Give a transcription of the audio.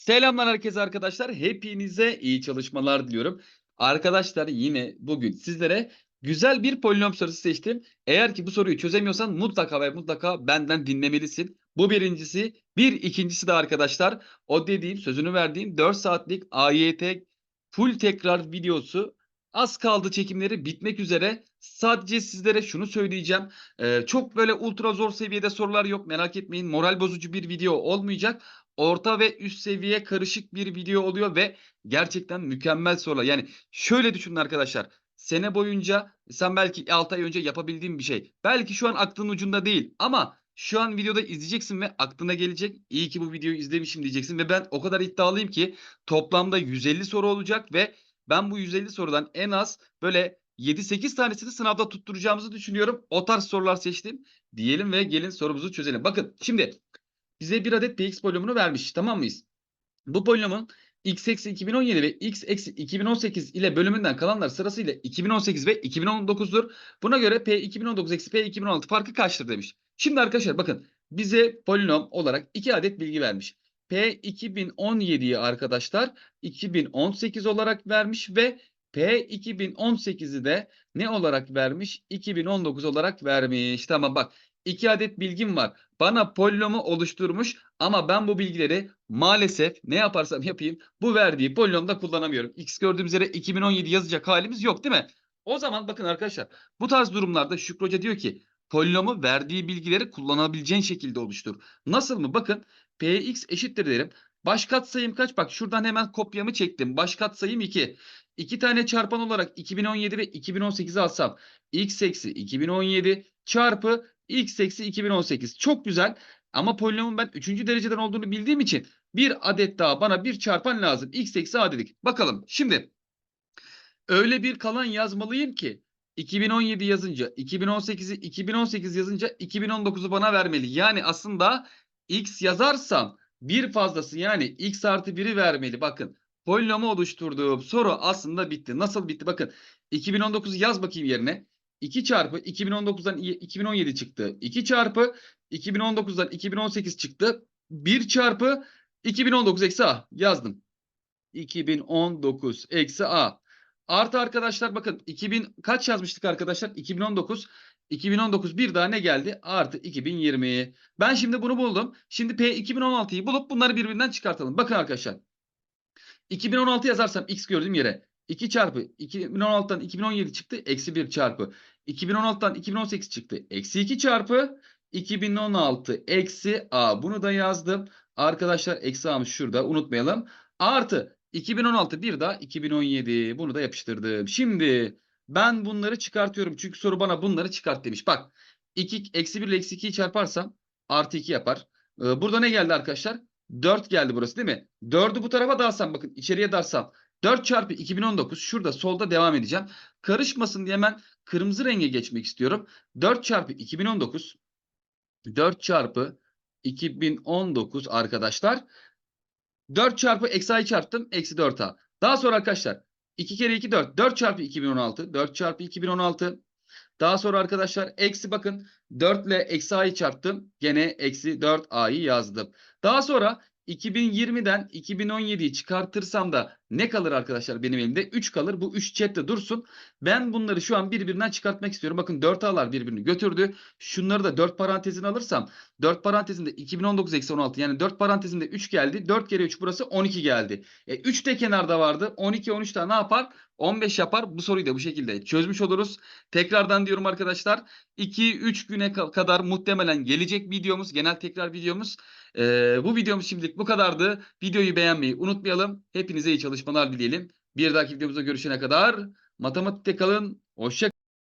Selamlar herkese arkadaşlar. Hepinize iyi çalışmalar diliyorum. Arkadaşlar yine bugün sizlere güzel bir polinom sorusu seçtim. Eğer ki bu soruyu çözemiyorsan mutlaka ve mutlaka benden dinlemelisin. Bu birincisi. Bir ikincisi de arkadaşlar o dediğim sözünü verdiğim 4 saatlik AYT full tekrar videosu az kaldı çekimleri bitmek üzere. Sadece sizlere şunu söyleyeceğim. Ee, çok böyle ultra zor seviyede sorular yok merak etmeyin. Moral bozucu bir video olmayacak orta ve üst seviye karışık bir video oluyor ve gerçekten mükemmel sorular. Yani şöyle düşünün arkadaşlar. Sene boyunca sen belki 6 ay önce yapabildiğin bir şey. Belki şu an aklının ucunda değil ama şu an videoda izleyeceksin ve aklına gelecek. İyi ki bu videoyu izlemişim diyeceksin ve ben o kadar iddialıyım ki toplamda 150 soru olacak ve ben bu 150 sorudan en az böyle 7-8 tanesini sınavda tutturacağımızı düşünüyorum. O tarz sorular seçtim. Diyelim ve gelin sorumuzu çözelim. Bakın şimdi bize bir adet px polinomunu vermiş. Tamam mıyız? Bu polinomun x eksi 2017 ve x eksi 2018 ile bölümünden kalanlar sırasıyla 2018 ve 2019'dur. Buna göre p 2019 eksi p 2016 farkı kaçtır demiş. Şimdi arkadaşlar bakın bize polinom olarak iki adet bilgi vermiş. P 2017'yi arkadaşlar 2018 olarak vermiş ve P 2018'i de ne olarak vermiş? 2019 olarak vermiş. Tamam bak iki adet bilgim var. Bana polinomu oluşturmuş ama ben bu bilgileri maalesef ne yaparsam yapayım bu verdiği polinomda kullanamıyorum. X gördüğümüz yere 2017 yazacak halimiz yok değil mi? O zaman bakın arkadaşlar bu tarz durumlarda Şükrü Hoca diyor ki polinomu verdiği bilgileri kullanabileceğin şekilde oluştur. Nasıl mı? Bakın Px eşittir derim. Baş katsayım kaç? Bak şuradan hemen kopyamı çektim. Baş katsayım 2. İki tane çarpan olarak 2017 ve 2018'i alsam x eksi 2017 çarpı x eksi 2018. Çok güzel ama polinomun ben 3. dereceden olduğunu bildiğim için bir adet daha bana bir çarpan lazım. x eksi a dedik. Bakalım şimdi öyle bir kalan yazmalıyım ki 2017 yazınca 2018'i 2018 yazınca 2019'u bana vermeli. Yani aslında x yazarsam bir fazlası yani x artı 1'i vermeli. Bakın polinomu oluşturduğum soru aslında bitti. Nasıl bitti? Bakın 2019'u yaz bakayım yerine. 2 çarpı 2019'dan 2017 çıktı. 2 çarpı 2019'dan 2018 çıktı. 1 çarpı 2019 eksi a yazdım. 2019 eksi a. Artı arkadaşlar bakın 2000 kaç yazmıştık arkadaşlar? 2019. 2019 bir daha ne geldi? Artı 2020. Ben şimdi bunu buldum. Şimdi P 2016'yı bulup bunları birbirinden çıkartalım. Bakın arkadaşlar. 2016 yazarsam x gördüğüm yere 2 çarpı 2016'dan 2017 çıktı. Eksi 1 çarpı 2016'dan 2018 çıktı. Eksi 2 çarpı 2016 eksi a. Bunu da yazdım. Arkadaşlar eksi a'mız şurada unutmayalım. Artı 2016 bir daha 2017. Bunu da yapıştırdım. Şimdi ben bunları çıkartıyorum. Çünkü soru bana bunları çıkart demiş. Bak 2, eksi 1 ile eksi 2'yi çarparsam artı 2 yapar. Ee, burada ne geldi arkadaşlar? 4 geldi burası değil mi? 4'ü bu tarafa dağıtsam bakın içeriye dağıtsam 4 çarpı 2019 şurada solda devam edeceğim. Karışmasın diye hemen kırmızı renge geçmek istiyorum. 4 çarpı 2019 4 çarpı 2019 arkadaşlar. 4 çarpı eksi a'yı çarptım. Eksi 4a. Daha sonra arkadaşlar 2 kere 2 4. 4 çarpı 2016. 4 çarpı 2016. Daha sonra arkadaşlar eksi bakın 4 ile eksi a'yı çarptım. Gene eksi 4 a'yı yazdım. Daha sonra 2020'den 2017'yi çıkartırsam da ne kalır arkadaşlar benim elimde? 3 kalır. Bu 3 chatte dursun. Ben bunları şu an birbirinden çıkartmak istiyorum. Bakın 4 A'lar birbirini götürdü. Şunları da 4 parantezine alırsam 4 parantezinde 2019 eksi 16 yani 4 parantezinde 3 geldi. 4 kere 3 burası 12 geldi. E, 3 de kenarda vardı. 12 13 daha ne yapar? 15 yapar. Bu soruyu da bu şekilde çözmüş oluruz. Tekrardan diyorum arkadaşlar 2-3 güne kadar muhtemelen gelecek videomuz genel tekrar videomuz. Ee, bu videomuz şimdilik bu kadardı. Videoyu beğenmeyi unutmayalım. Hepinize iyi çalışmalar dileyelim. Bir dahaki videomuzda görüşene kadar matematikte kalın. Hoşça